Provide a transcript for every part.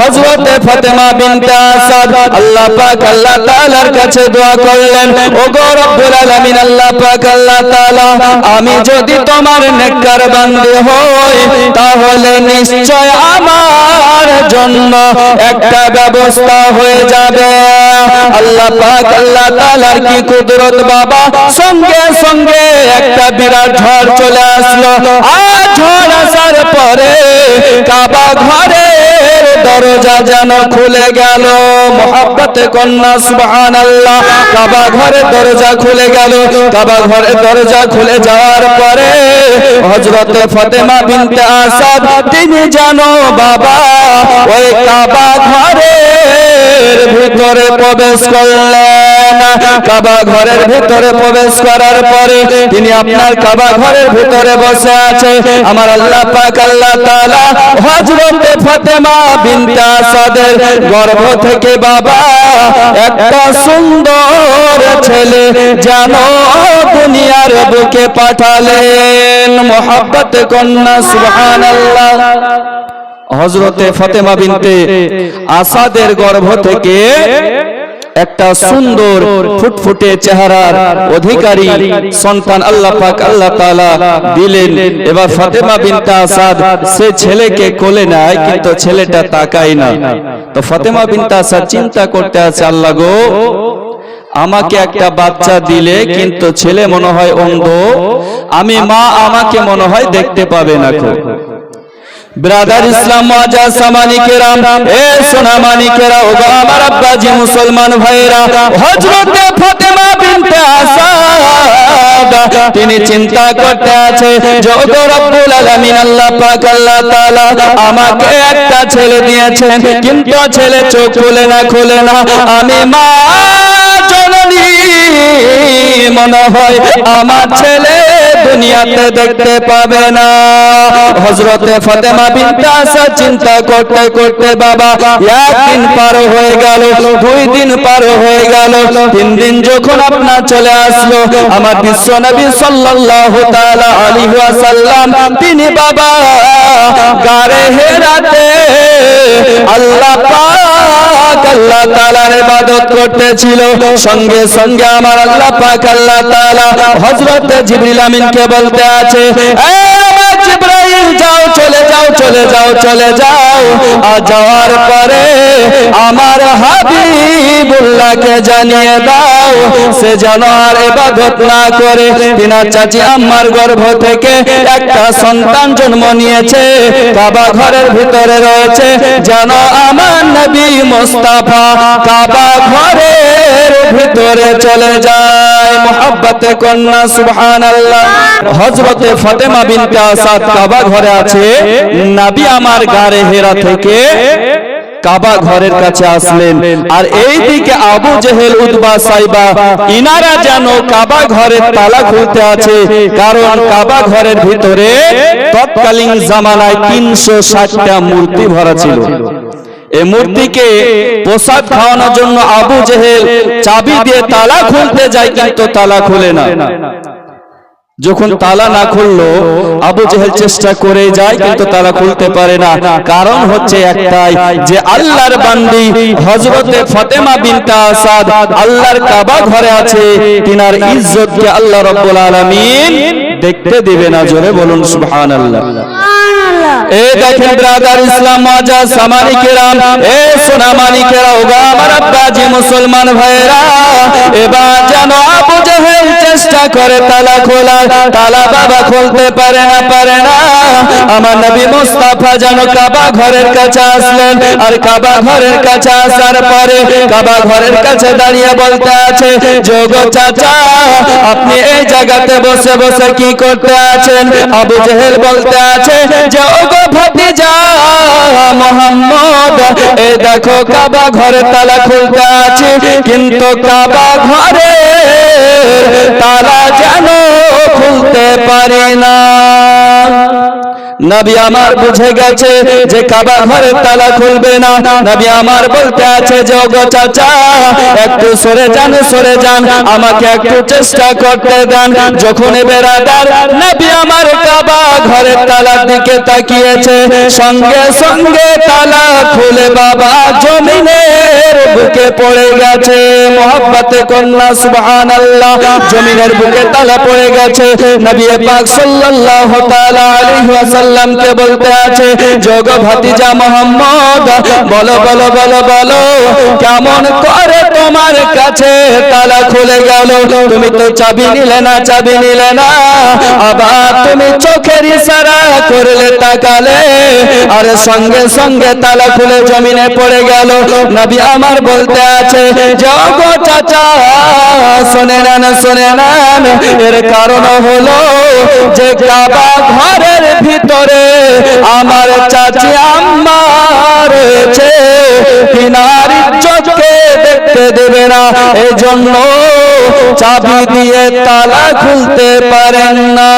হযরতে ফাতেমা বিনতে আসাদ, আল্লাহ পাক আল্লাহ তাআলার কাছে দোয়া করলেন ও গো রব্বুল আলামিন, আল্লাহ পাক আল্লাহ তাআলা, আমি যদি তোমার নেককার বান্দে হই, তাহলে নিশ্চয় আমার জন্য একটা ব্যবস্থা হয়ে যাবে। আল্লাহ পাক আল্লাহ তাআলার কি কুদরত বাবা? সঙ্গে সঙ্গে একটা বিরাট ঝড় চলে আসলো। আর ঝড় আসার পরে কাবা ঘরের দরজা যেন খুলে গেল। মোহাব্বতে কন্যা সুবহান আল্লাহ কাবা ঘরের দরজা খুলে গেল। কাবা ঘরে দরজা খুলে যাওয়ার পরে হযরতে ফাতেমা বিনতে আসাদ, তিনি জানো বাবা ওই কাবা ঘরে ভিতরে প্রবেশ করলেন। কাবা ঘরের ভিতরে প্রবেশ করার পরে তিনি আপনার কাবা ঘরের ভিতরে বসে আছে। আমার আল্লাহ পাক, আল্লাহ তাআলা হযরতে ফাতেমা বিনতে আসাদের গর্ভ থেকে বাবা, একটা সুন্দর ছেলে জানো দুনিয়ার বুকে পাঠালেন। মোহাব্বত কন্যা, সুবহানাল্লাহ। হজরতে ফাতেমা বিনতে আসাদের গর্ভ থেকে একটা সুন্দর ফুটফুটে চেহারার অধিকারী সন্তান আল্লাহ পাক আল্লাহ তাআলা দিলেন। এবার ফাতেমা বিনতে আসাদ, সে ছেলেকে কোলে নেয়, কিন্তু ছেলেটা তাকায় না। তো ফাতেমা বিনতে আসাদ চিন্তা করতে আছে, আল্লাহ গো, আমাকে একটা বাচ্চা দিলে, কিন্তু ছেলে মনে হয় অন্ধ, আমি মা আমাকে মনে হয় দেখতে পাবে না ব্রাদার ইসলাম মাজা সামানিকেরা এ সোনা মানিকেরা ও গো আমার আব্বাজি মুসলমান ভাইরা হযরতে ফাতেমা বিনতে আসাদ তিনি চিন্তা করতে আছে জগৎ রব্বুল আলামিন আল্লাহ পাক আল্লাহ তাআলা আমাকে একটা ছেলে দিয়েছেন কিন্তু ছেলে চোখ খুলে না খুলে না আমি মা জননী মনে হয় আমার ছেলে দুনিয়াতে দেখতে পাবে না। হজরতে ফাতেমা বিনতে চিন্তা করতে করতে বাবা, একদিন পার হয়ে গেল, দুই দিন পার হয়ে গেল। তিন দিন যখন আপনার চলে আসলো, আমার বিশ্ব নবী সাল্লাল্লাহু তাআলা আলাইহি ওয়াসাল্লাম, তিনি বাবা গারে হেরাতে আল্লাহ আল্লাহ তাআলার ইবাদত করতেছিল। সঙ্গে সঙ্গে আমার আল্লাহ পাক আল্লাহ তাআলা হযরত জিবরিল আমিনকে বলতে আছে সে আর তিনার চাচি গর্ভ থেকে একটা সন্তান জন্ম নিয়েছে, কাবা ঘরের ভিতরে রয়েছে। যেন আমার নবী মোস্তাফা কাবা ঘরের ভিতরে চলে যায় মোহাব্বতে কন্যা, সুবহানাল্লাহ। হযরতে ফাতেমা বিনতে আসাদ কাবা ঘরে আছে। নবী আমার গারে হেরা থেকে কাবা ঘরের কাছে আসলেন। আর এই দিকে আবু জেহেল উদ্বা সাইবা, ইনারা যেন কাবা ঘরের তালা খুলতে আছে। কারণ কাবা ঘরের ভিতরে তৎকালীন জামানায় তিনশো ষাটটা মূর্তি ভরা ছিল। এই মূর্তিকে প্রসাদ খাওয়ানোর জন্য আবু জেহেল চাবি দিয়ে তালা খুলতে যায়, কিন্তু তালা খুলে না। যখন তালা না খুললো, আবু জেহেল চেষ্টা করে যায়, কিন্তু তালা খুলতে পারে না। কারণ হচ্ছে একটাই যে আল্লাহর বান্দি হযরতে ফাতেমা বিনতে আসাদ আল্লাহর কাবা ঘরে আছে, তিনার ইজ্জতকে আল্লাহ রাব্বুল আলামিন দেখতে দিবে না। জোরে বলুন, সুবহানাল্লাহ। এ দেখেন ব্রাদার ইসলাম মাজা সামানি কেরাম এ সোনা মানিকেরা ওগা আমার আব্বাজি মুসলমান ভাইরা এবার যেন আবু জাহেল চেষ্টা করে তালা খোলা তালা বাবা খুলতে পারে না পারে না। আমার নবী মুস্তাফা যেন কাবা ঘরের কাছে আসলেন, আর কাবা ঘরের কাছে আসার পরে কাবা ঘরের কাছে দাঁড়িয়ে বলতে আছে যোগ চাচা, আপনি এই জায়গাতে বসে বসে কি করতে আছেন? আবু জেহেল বলতে আছে যে ওগো ভাতিজা, মোহাম্মদ এই দেখো কাবা ঘরে তালা খুলতে আছে, কিন্তু কাবা ঘরে তালা যেন খুলতে পারে না। নবী আমার বুঝে গেছে যে কাবা ঘরের তালা খুলবে না। নবী আমার বলতে আছে যে, ওগো চাচা, একটু সরে যান সরে যান, আমাকে একটু চেষ্টা করতে দেন। যখন বেরাদার নবী আমার কাবা ঘরের তালার দিকে তাকিয়েছে, সঙ্গে সঙ্গে তালা খুলে বাবা জমিনের বুকে পড়ে গেছে। মোহাব্বতে কন্যা সুবহান আল্লাহ জমিনের বুকে তালা পড়ে গেছে। নবী পাক সাল্লাল্লাহু তাআলা আলাইহি ওয়াসাল্লামকে বলতে আছে যোগ ভাতিজা মোহাম্মদ, বলো বলো বলো বলো, কেমন করে তোমার কাছে তালা খুলে গেল? তুমি তো চাবি নিলে না, চাবি নিলে না। আবার তুমি চোখের ইশারা করলে তাকালে, আর সঙ্গে সঙ্গে তালা খুলে জমিনে পড়ে গেল। নবী আমার বলতে আছে যোগ চাচা, শোনে না না, শোনে না, এর কারণ হলো যে কাবা ঘরের ভিতরে আমার চাচি আম্মা রয়েছে। চোখে দেখতে দেবে না, এজন্য জন্য চাবি দিয়ে তালা খুলতে পারেন না।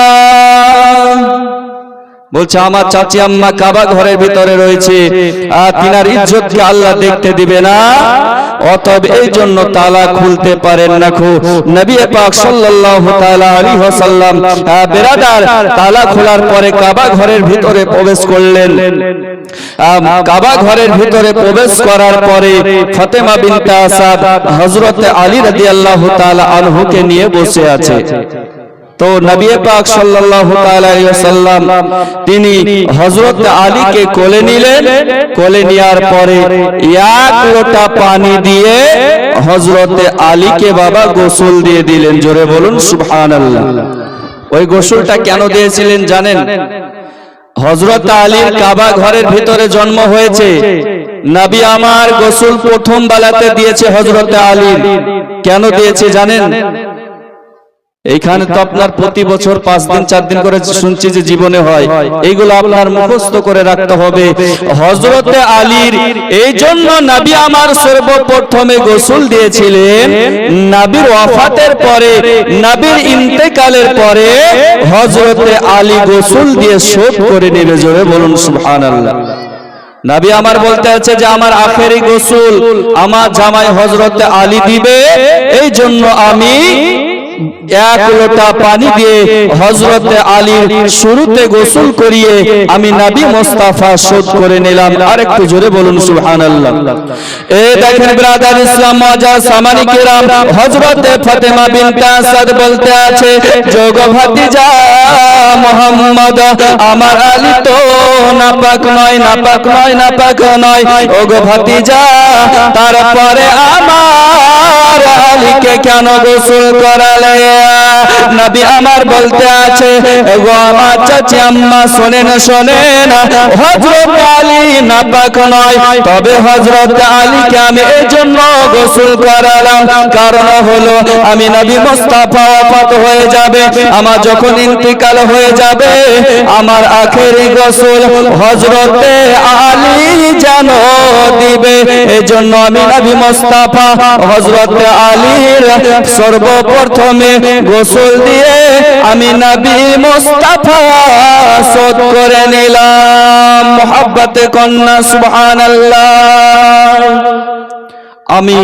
বলছে, আমার চাচি আম্মা কাবা ঘরের ভিতরে রয়েছে, আর তিনার ইজ্জতকে আল্লাহ দেখতে দিবে না। অতএব এই জন্য তালা খুলতে পারেন না খু নবী পাক সাল্লাল্লাহু তাআলা আলাইহি ওয়াসাল্লাম বেরাদার, তালা খোলার পরে কাবা ঘরের ভিতরে প্রবেশ করলেন। কাবা ঘরের ভিতরে প্রবেশ করার পরে ফাতেমা বিনতে আসাদ হযরত আলী রাদিয়াল্লাহু তাআলা আনহুকে নিয়ে বসে আছে। তো নবী পাক সাল্লাল্লাহু তাআলা আলাইহি ওয়াসাল্লাম তিনি হযরত আলীকে কোলে নিলেন কোলে নেওয়ার পরে এক লোটা পানি দিয়ে হযরত আলীকে বাবা গোসল দিয়ে দিলেন। জোরে বলুন সুবহানাল্লাহ। ওই গোসলটা কেন দিয়েছিলেন জানেন? হযরত আলীর কাবা ঘরের ভিতরে জন্ম হয়েছে। নবী আমার গোসল প্রথম বেলাতে দিয়েছে হযরত আলীর। কেন দিয়েছে জানেন? এইখানে তো আপনার প্রতি বছর পাঁচ দিন, চার দিন করে শুনছি যে জীবনে হয়, এইগুলো আপনার মুখস্থ করে রাখতে হবে। হজরতে আলীর এই জন্য নাবি আমার সর্বপ্রথমে গোসল দিয়েছিলেন। নাবির ওয়াফাতের পরে, নাবির ইন্তেকালের পরে হজরতে আলী গোসল দিয়ে শোধ করে নেবে জোরে বলুন সুবহানাল্লাহ। নাবি আমার বলতে আছে যে আমার আখেরি গোসল আমার জামাই হজরতে আলী দিবে এই জন্য আমি এক লোটা পানি দিয়ে হজরতে আলীর শুরুতে গোসল করিয়ে আমি নাবি মোস্তাফা শোধ করে নিলাম। আর একটু জোরে বলুন, সুবহানাল্লাহ। এ দেখেন ব্রাদার ইসলাম সামানি কিরাম, হযরতে ফাতেমা বলতে আছে, যোগ ভাতিজা মোহাম্মদ, আমার আলী তো নাপাক নয় নাপাক নয় নাপাক নয়। ভাতিজা, তারপরে আমার আলীকে কেন গোসল করালে নবী আমার বলতে আছে গো আমার চাচি আম্মা, শোনেন শোনেন, হযরত আলী নাপাক নয়, তবে হযরত আলীকে আমি এই জন্য গোসল করালাম। কারণ হলো, আমি নবী মুস্তাফা ওয়াফাত হয়ে যাবে, আমার যখন ইন্তিকাল হয়ে যাবে, আমার আখেরি গোসল আলী যেন দিবে। এই জন্য আমি নবী মুস্তাফা হযরতে আলীর সর্বপ্রথমে গোসল দিয়ে আমি নবী মুস্তাফা শোধ করে নিলাম। মোহাব্বতে কন্যা, সুবহানাল্লাহ। আমি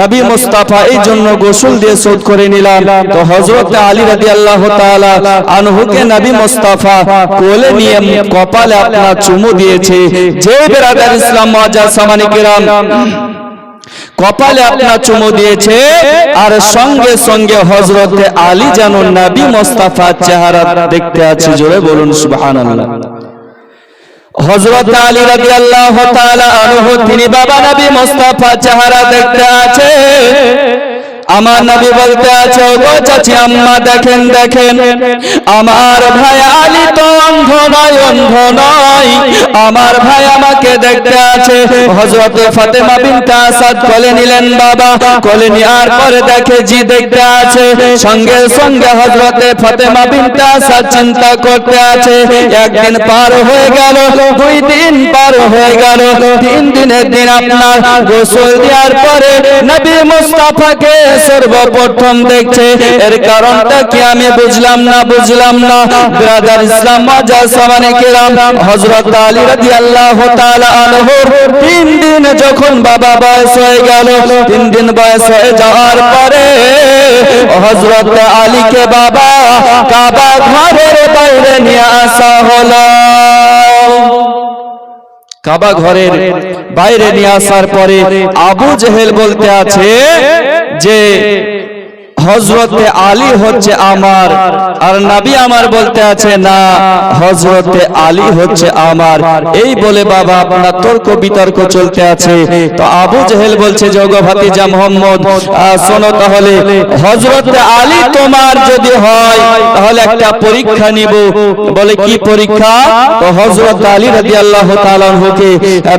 নবী মুস্তাফা এই জন্য গোসল দিয়ে শোধ করে নিলাম। তো হযরত আলী রাদিয়াল্লাহু তাআলা আনহুকে নবী মুস্তাফা কোলে নিয়ে কপালে আপনার চুমু দিয়েছে। যে বেরাদার ইসলাম মুআজ্জাজ সামানি কিরাম কপালে আপনার চুমু দিয়েছে আর সঙ্গে সঙ্গে হজরত আলী যেন নাবি মোস্তাফা চেহারা দেখতে আছে জোরে বলুন সুবহানাল্লাহ। হযরত আলী রাদিয়াল্লাহু তাআলা আনহু তিনি বাবা নবী মোস্তাফা চেহারা দেখতে আছে। আমার নবী বলতে আছে গো চাচি আম্মা দেখেন দেখেন আমার ভাই আলী তো অন্ধ নয় অন্ধ নয় আমার ভাই আমাকে দেখতে আছে হযরতে ফাতেমা বিনতে আসাদ কোলে নিলেন বাবা কোলে নেওয়ার পরে দেখে জি দেখতে আছে সঙ্গে সঙ্গে হযরতে ফাতেমা বিনতে আসাদ চিন্তা করতে আছে একদিন পার হয়ে গেল দুই দিন পার হয়ে গেল তিন দিনের দিন আপনার গোসল দেওয়ার পরে নবী মুস্তাফাকে সর্বপ্রথম দেখছে। এর কারণটা কি আমি বুঝলাম না বুঝলাম না? ব্রাদার ইসলাম হযরত আলী রাদিয়াল্লাহু তাআলা তিন দিন যখন বাবা বয়স হয়ে গেল, তিন দিন বয়স হয়ে যাওয়ার পরে হযরত আলীকে বাবা কাবা ঘরের বাইরে নিয়ে আসা হলো। কাবা ঘরের বাইরে নিয়ে আসার পরে আবু জেহেল বলতে আছে যে হজরতে আলী হচ্ছে আমার। আর নাবি আমার বলতে আছে, না হজরতে আলী হচ্ছে আমার। এই বলে বাবা, আপনার তর্ক বিতর্ক চলতে আছে। তো আবু জেহেল বলছে, যোগ ভাতিজা মোহাম্মদ শোনো তাহলে হজরতে আলী তোমার যদি হয়, তাহলে একটা পরীক্ষা নিব। বলে, কি পরীক্ষা? তো হজরত আলী রাদি আল্লাহ তালকে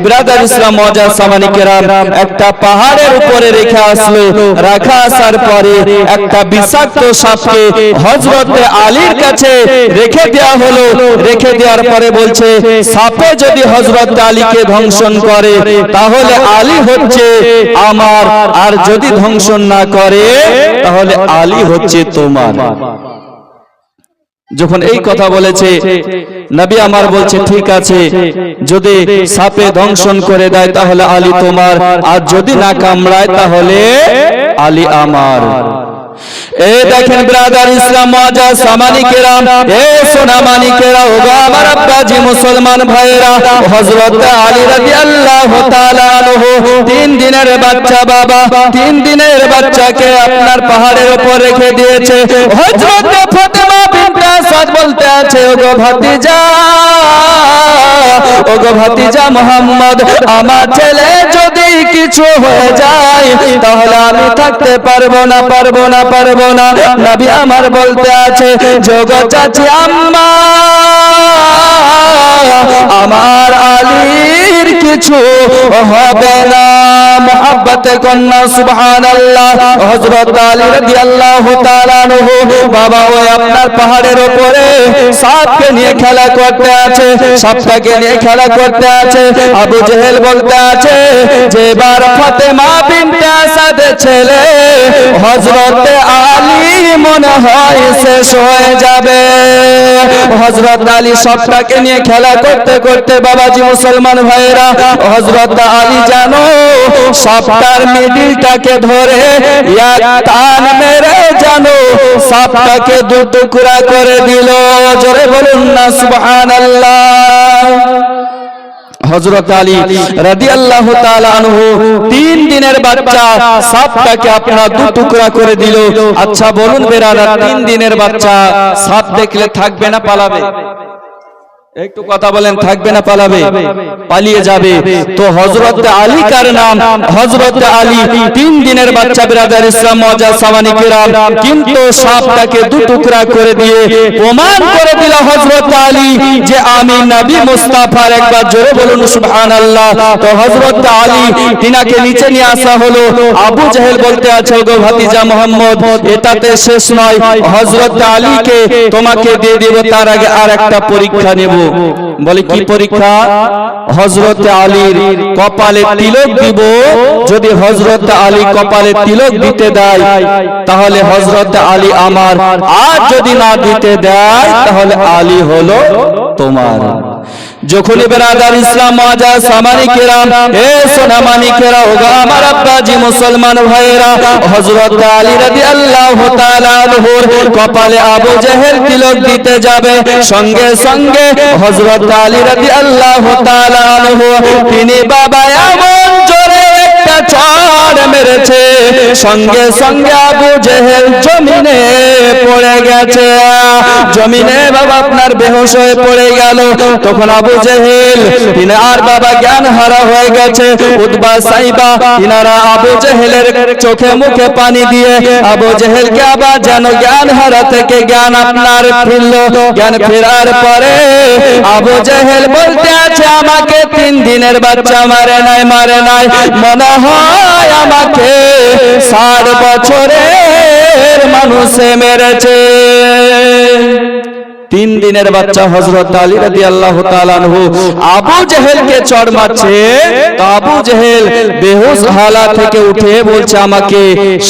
ব্রাদার ইসলাম মজা সামানি কেরাম, একটা পাহাড়ের উপরে রেখে আসলো, রাখা আসার পরে একটা বিষাক্ত সাপকে হজরত আলীর কাছে রেখে দেওয়া হলো। রেখে দেওয়ার পরে বলছে, সাপে যদি হজরত আলীকে ধ্বংসন করে, তাহলে আলী হচ্ছে আমার। আর যদি ধ্বংসন না করে, তাহলে আলী হচ্ছে তোমার। যখন এই কথা বলেছে, নবী আমার বলছে, ঠিক আছে, যদি সাপে ধ্বংসন করে দেয়, তাহলে আলী তোমার। আর যদি না কামড়ায়, তাহলে আলী আমার। এ দেখেন ব্রাদার ইসলাম মজা সামানি কেরাম এ সোনা ও আমার আব্বাজি মুসলমান ভাইরা হযরত আলী রাদিয়াল্লাহু তাআলা আনহু তিন দিনের বাচ্চা বাবা তিন দিনের বাচ্চাকে আপনার পাহাড়ের উপর রেখে দিয়েছে। হযরত ফাতেমা বিনতে আসাদ বলতে আছে ভাতিজা ভাতিজা মোহাম্মদ আমার ছেলে যদি কিছু হয়ে যায় তাহলে আমি থাকতে পারব না পারব না পারব না। নবী আমার বলতে আছে যোগ চাচি আম্মা আমার আলীর কিছু হবে না। কন্যা, সুবহানাল্লাহ। হযরত আলী রাদিয়াল্লাহু তাআলা আনহু বাবা ওই আপনার পাহাড়ের সাপকে নিয়ে খেলা করতে আছে, সাপটাকে নিয়ে খেলা করতে আছে, আবু জেহেল বলতে আছে যে বিনতে আসাদ ছেলে, হযরত আলী মনে হয় শেষ হয়ে যাবে। হযরত আলী সবটাকে নিয়ে খেলা করতে করতে বাবাজি মুসলমান ভাইরা হযরত আলী জানো সবটার মিডিলটাকে ধরে টান মেরে জানো সবটাকে দু টুকরা করে দিল। জোরে বলুন না, সুবহানাল্লাহ। হযরত আলী তাআলা আনহু তিন দিনের বাচ্চা সাপটাকে আপনারা দু টুকরা করে দিল। আচ্ছা বলুন বেরাদা তিন দিনের বাচ্চা সাপ দেখলে থাকবে না পালাবে? একটু কথা বলেন, থাকবে না পালাবে? পালিয়ে যাবে। তো হযরত আলী কার নাম? হযরত আলী তিন দিনের বাচ্চা বিরাদার ইসলাম, মজা সামানি কিরাম, কিন্তু সাপটাকে দু টুকরা করে দিয়ে প্রমাণ করে দিল হযরত আলী যে আমি নবী মুস্তাফার একবার জোরে বলুন, সুবহানাল্লাহ। তো হযরত আলী তিনাকে নিচে নিয়ে আসা হলো। আবু জাহেল বলতে আছে গো ভাতিজা মোহাম্মদ, এটাতে শেষ নয়। হজরত আলীকে তোমাকে দিয়ে দেব, তার আগে আর একটা পরীক্ষা নেব। বলে কি পরীক্ষা? হজরত আলীর কপালে তিলক দিব। যদি হজরত আলী কপালে তিলক দিতে দেয় তাহলে হজরত আলী আমার আর যদি না দিতে দেয় তাহলে আলী হলো তোমার। যখনই বেরাদার ইসলাম মাজা সামানি কেরাম এ সোনামানি কেরা ওগা আমার আব্বাজি মুসলমান ভাইরা হযরত আলী রাদিয়াল্লাহু তাআলা আনহুর কপালে আবু জেহের তিলক দিতে যাবে সঙ্গে সঙ্গে হযরত আলী রাদিয়াল্লাহু তাআলা আনহু তিনি বাবা এমন জোরে একটা চড় মেরেছে। সঙ্গে সঙ্গে আবু জমিনে পড়ে গেছে। জমিনে বাবা আপনার বেহোশ হয়ে পড়ে গেল। তখন আবু জেহেল তিনি আর বাবা জ্ঞান হারা হয়ে গেছে। উদ্বা সাইবা ইনারা আবু জেহেলের চোখে মুখে পানি দিয়ে আবু জেহেলকে আবার যেন জ্ঞান হারা থেকে জ্ঞান আপনার ফিরল। জ্ঞান ফেরার পরে আবু জেহেল বলতে আছে, আমাকে তিন দিনের বাচ্চা মারে নাই মারে নাই। মনে হয় আমাকে। ষাট বছরের মানুষে মেরেছে। তিন দিনের বাচ্চা হজরত আলী রাদি আল্লাহ তালানহু আবু জেহেলকে চড় মারছে। আবু জেহেল বেহুশ হালা থেকে উঠে বলছে, আমাকে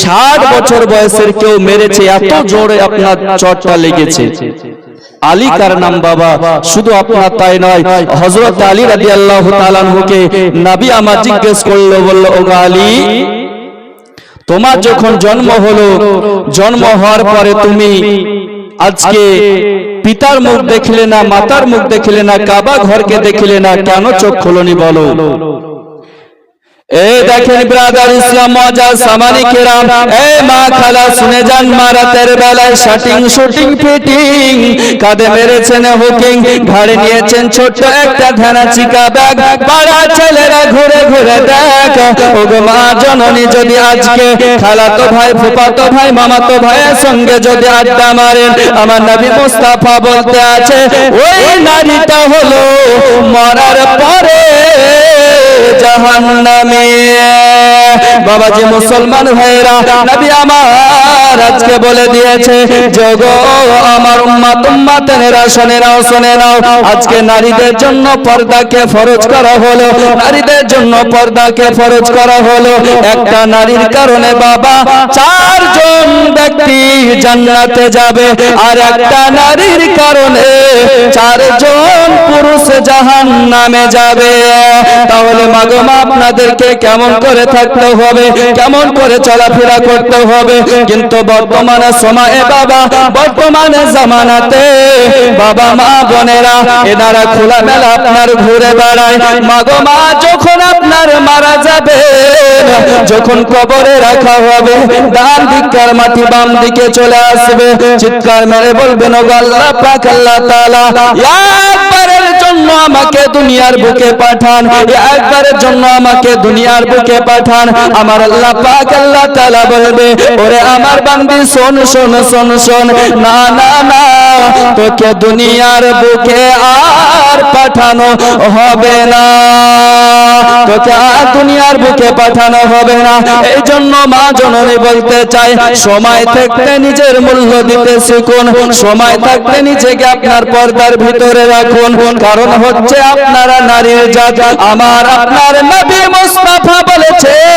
ষাট বছর বয়সের কেউ মেরেছে, এত জোরে আপনার চটটা লেগেছে। আলী কার নাম বাবা? শুধু আপনার তাই নয় হজরত আলী রাদি আল্লাহ তালানহুকে নাবি আমার জিজ্ঞেস করল, বলল ও আলী, তোমার যখন জন্ম হলো, জন্ম হওয়ার পরে তুমি আজকে পিতার মুখ দেখলে না, মাতার মুখ দেখলে না, কাবা ঘরকে দেখলে না, কেন চোখ খোলনি বলো? এ দেখেন ব্রাদার ইসলাম মজা সামানি কেরাম। এ মা খালা শুনে যান মারাতের বেলায় শাটিং শুটিং ফিটিং কাঁধে মেরেছেন হুকিং। ঘাড়ে নিয়েছেন ছোট্ট একটা ধানা চিকা ব্যাগ। পাড়া ছেলেরা ঘুরে ঘুরে দেখ। ও গো মা জননী যদি আজকে খালাতো ভাই ফুফাতো ভাই মামাতো ভাইয়ের সঙ্গে যদি আড্ডা মারেন। আমার নবী মুস্তাফা বলতে আছে ওই নারীটা হলো মরার পরে জাহান্নামে বাবাজি মুসলমান ভাইরা নবী আমার আজকে বলে দিয়েছে যোগ আমার উম্মাত উম্মাতেরা শুনে নাও শুনে নাও আজকে নারীদের জন্য পর্দাকে ফরজ করা হলো নারীদের জন্য পর্দাকে ফরজ করা হলো একটা নারীর কারণে বাবা চারজন ব্যক্তি জান্নাতে যাবে আর একটা নারীর কারণে চারজন পুরুষ জাহান নামে যাবে। তাহলে মাগমা আপনাদেরকে কেমন করে থাকতে হবে, কেমন করে চলাফেরা করতে হবে। কিন্তু বর্তমানে সময়ে বাবা, বর্তমানে জামানাতে বাবা, মা, বোনেরা, এনারা খোলা মেলা আপনার ঘুরে বেড়ায়। মাগো মা, যখন আপনার মারা যাবে, যখন কবরে রাখা হবে, ডান দিককার মাটি বাম দিকে চলে আসবে। চিৎকার মেরে বলবেন ও আল্লাহ পাক, আল্লাহ তাআলা, একবারের জন্য আমাকে দুনিয়ার বুকে পাঠান, একবারের জন্য আমাকে দুনিয়ার বুকে পাঠান। আমার আল্লাহ পাক আল্লাহ তাআলা বলবে ওরে আমার বান্দি শোন শোন শোন শোন না না না তোকে দুনিয়ার বুকে আর পাঠানো হবে না তোকে আর দুনিয়ার বুকে পাঠানো হবে না এই জন্য মা জননী বলতে চাই সময় থাকতে নিজের মূল্য দিতে শিখুন সময় থাকতে নিজেকে আপনার পর্দার ভিতরে রাখুন কারণ হচ্ছে আপনারা নারীর জাত আমার আপনার নবী মুস্তাফা বলেছে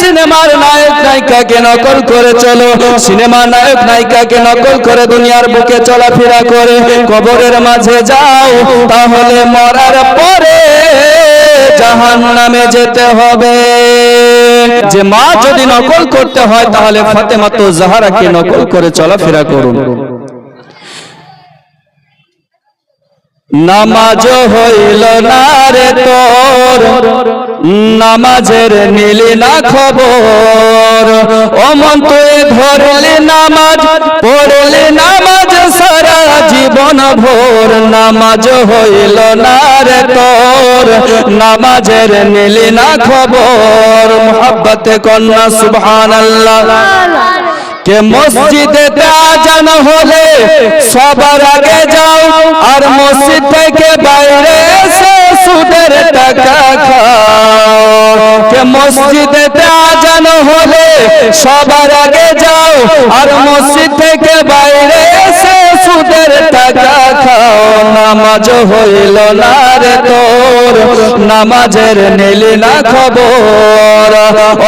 সিনেমার নায়ক নায়িকাকে নকল করে চলো। সিনেমার নায়ক নায়িকাকে নকল করে দুনিয়ার বুকে চলাফেরা করে। কবরের মাঝে যাও, তাহলে মরার পরে জাহান নামে যেতে হবে। যে মা যদি নকল করতে হয়, তাহলে ফাতেমা তো জাহারাকে নকল করে চলাফেরা করুন। নামাজ হইল না রে তোর। নামাজের নিলি না খবর। অমন তুই ধরলি নামাজ, পড়লি নামাজ সারা জীবন ভোর। নামাজ হইল না রে তোর। নামাজের নিলি না খবর। মোহাব্বতে কন্যা, সুবহানাল্লাহ। কে মসজিদে আজান হলে সবার আগে যাও আর মসজিদ থেকে বাইরে সুদের টাকা খাও। কে মসজিদে আজান হলে সবার আগে যাও, আর মসজিদ থেকে বাইরে এসে সুদের টাকা খাও। নামাজ হইল না রে তোর, নামাজের নিলি না খবর।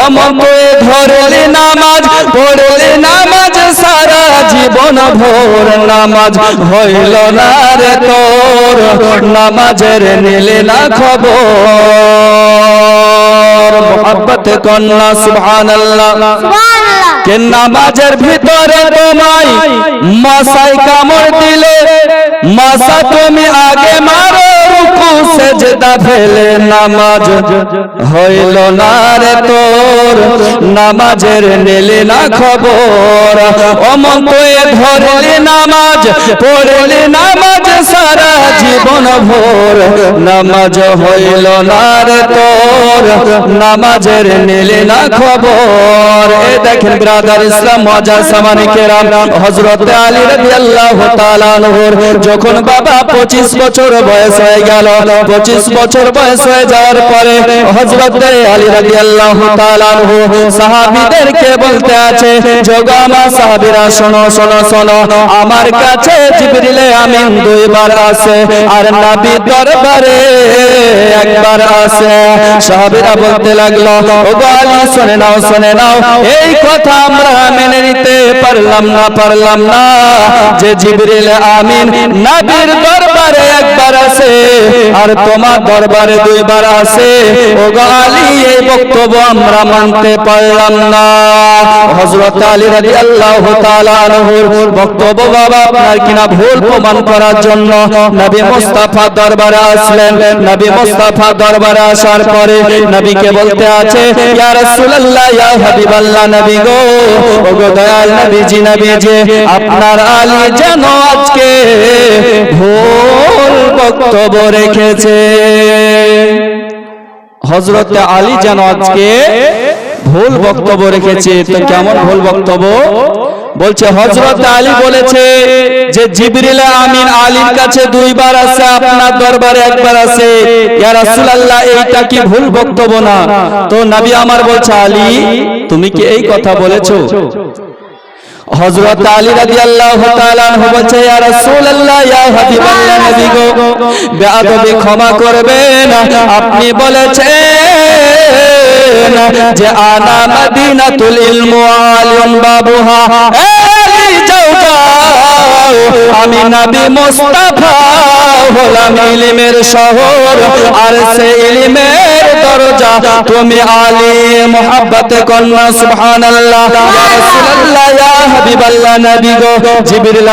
অমকে ধরলি নামাজ, পড়লি নামাজ সারা জীবন ভোর। নামাজ হইল না রে তোর, নামাজের নিলে না খবর। মোহাব্বত কন্যা সুবহানাল্লাহ। কে নামাজের ভিতরে তোমায় মশাই কামড় দিলে মশা তুমি ফেলে নামাজ হইল না রে তোর। নামাজের নিলে না খবর। অমন তুই ধরলি নামাজ, পড়লি নামাজ সারা জীবন ভোর। নামাজ হইল না রে তোর। নামাজের নিলে না খবর। এ দেখেন ব্রাদার ইসলাম মজা সামানি কেরাম, হযরত আলী রাদিয়াল্লাহু তাআলা যখন বাবা 25 বছর বয়স হয়ে গেল 25 বছর বয়স হয়ে যাওয়ার পরে হযরত আলী তাআলা আনহু সাহাবীদেরকে বলতে আছে যোগা আমার সাহাবীরা, শোনো শোনো শোনো, আমার কাছে জিবরিল আমিন দুইবার আসে আর নবী দরবারে একবার আসে সাহাবীরা বলতে লাগল, ও গো আলী, শুনে নাও শুনে নাও, এই কথা আমরা মেনে নিতে পারলাম না পারলাম না। যে জিবরিল আমিন নবীর দরবারে একবার আসে আর তোমার দরবারে দুইবার আসে ও গো আলী, এই বক্তব্য আমরা মানতে পারলাম না। হযরত আলী রাদিয়াল্লাহু তাআলা আনহুর বক্তব্য বাবা, আপনার কিনা ভুল প্রমাণ করার জন্য নবী মুস্তাফা দরবারে আসলেন। নবী মুস্তাফা দরবারে আসার পরে নবীকে বলতে আছে, ইয়া রাসূলুল্লাহ, ইয়া হাবিবাল্লাহ নবী গো। ও গো দয়াল নবীজি নবীজি, আপনার আলী যেন আজকে ভুল বক্তব্য রেখেছে। হযরত আলী যেন আজকে ভুল বক্তব্য রেখেছে, তো কেমন ভুল বক্তব্য? বলছে, হযরত আলী বলেছে যে, জিবরিল আমিন আলীর কাছে দুইবার আছে, আপনার দরবারে একবার আছে। এইটা কি ভুল বক্তব্য না? তো নবী আমার বলছে, আলী, তুমি কি এই কথা বলেছ? হযরত আলী রাদিয়াল্লাহু তাআলা আনহু বলছে, ইয়া রাসূলুল্লাহ, ইয়া হাবিবাল্লাহ নবী গো বেয়াদবি ক্ষমা করবেন। আপনি বলেছেন যে আনা মদিনাতুল ইলমু আলিম বাবুহা। আমি নবী মুস্তাফা হলাম ইলমের শহর, আর সে ইলমের দরজা। তুমি আলী মোহাব্বত কন্যা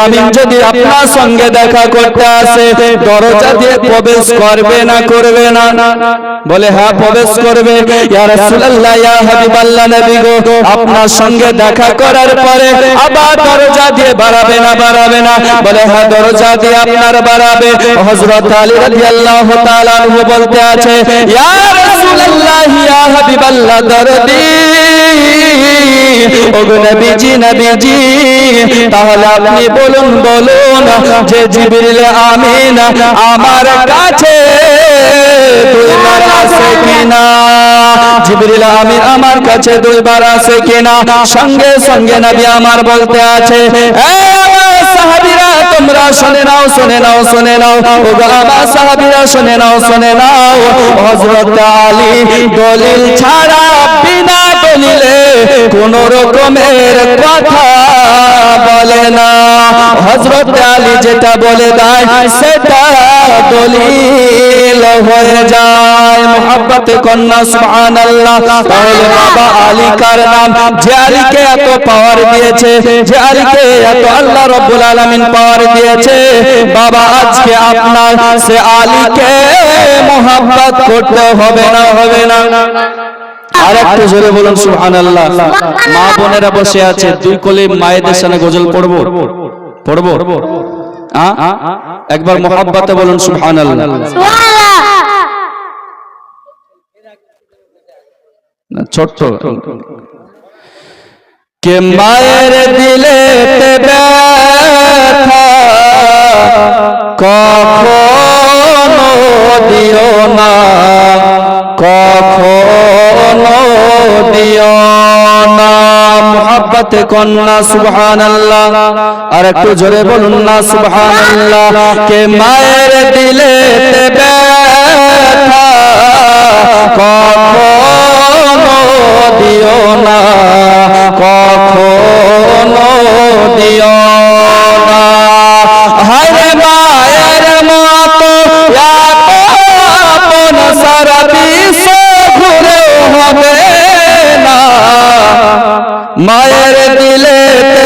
আমিন যদি আপনার সঙ্গে দেখা করতে আসে, দরজা দিয়ে প্রবেশ করবে না করবে না? বলে হ্যাঁ প্রবেশ করবে। আপনার সঙ্গে দেখা করার পরে আবার দরজা দিয়ে বাড়াবে না, বাড়াবে না, বলে হ্যাঁ দরজা দিয়ে আপনার বাড়াবে। হযরত আলী রাদিয়াল্লাহু তাআলা আনহু বলতে আছে, ইয়া রাসূলুল্লাহ, ইয়া হাবিবাল্লাহ তাহলে আপনি বলুন বলুন যে জিবরিল আমিন আমার কাছে দুইবার আসে কিনা? জিবরিল আমার কাছে দুইবার আসে কিনা? সঙ্গে সঙ্গে নবী আমার বলতে আছে শুনে নাও শুনে নাও শুনে নাও। শুনে নাও শুনে নাও। ছাড়া কোন রকমের কথা বলে না। হযরত আলী যেটা বলে দেয়, সেটা দলিল হয়ে যায়। মোহাব্বত কন্যা, সুবহানাল্লাহ। তাহলে বাবা আলী কার নাম? যে আলীকে এত পাওয়ার দিয়েছে, যে আলীকে এত আল্লাহ রাব্বুল আলামিন পাওয়ার দিয়েছে। বাবা, আজকে আপনার সে আলীকে মোহাব্বত করতে হবে না হবে না। আর জোরে বলুন, সুবহানাল্লাহ। মা বোনেরা বসে আছে, দুই কোলে মায়েদের সামনে গজল পড়ব। পড়ব? একবার মোহাব্বতে বলুন, সুবহানাল্লাহ। ছোট্ট। কে মায়ের দিলে ব্যথা, কখনো দিও না, কখনো দিও না। মোহাব্বতে কন্যা, সুবহানাল্লাহ। আর একটু জোরে বলুন না, সুবহানাল্লাহ। কে মায়ের দিলে ব্যথা, কখনো দিও না, কখনো দিও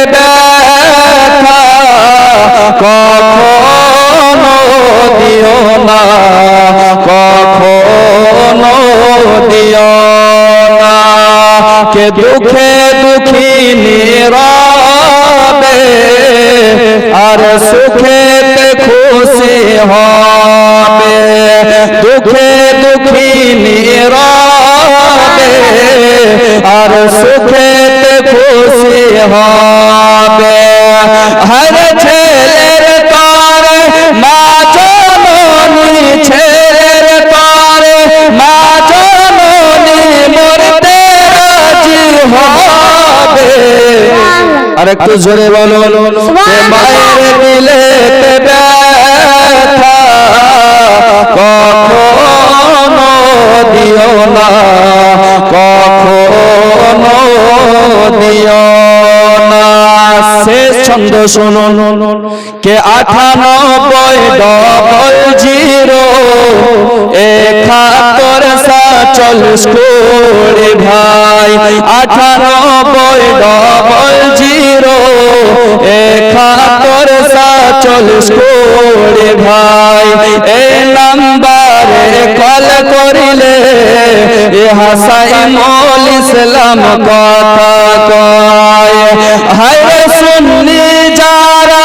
ব্যথা কখনো দিও না কখনো দিও না কে দুঃখে দুঃখী নীরবে আর সুখেতে খুশি হবে দুঃখে দুঃখী নীরবে আর সুখেতে খুশি হবে হর ছেলের তরে মা জননী ছেলের তরে মা জননী মরতে রাজি হবে। আর একটু জোরে বলো মায়ের দিলে ছন্দ শুনুন। কে আঠানব্বই ডবল জিরো একাত্তর সাতচল্লিশ কোড়ি ভাই। আঠানব্বই ডবল জিরো একাত্তর সাতচল্লিশ কোড়ি ভাই। এই নাম্বারে কল করিলে হাসাই মল ইসলাম কথা কয় হায় রে সুন্নি যারা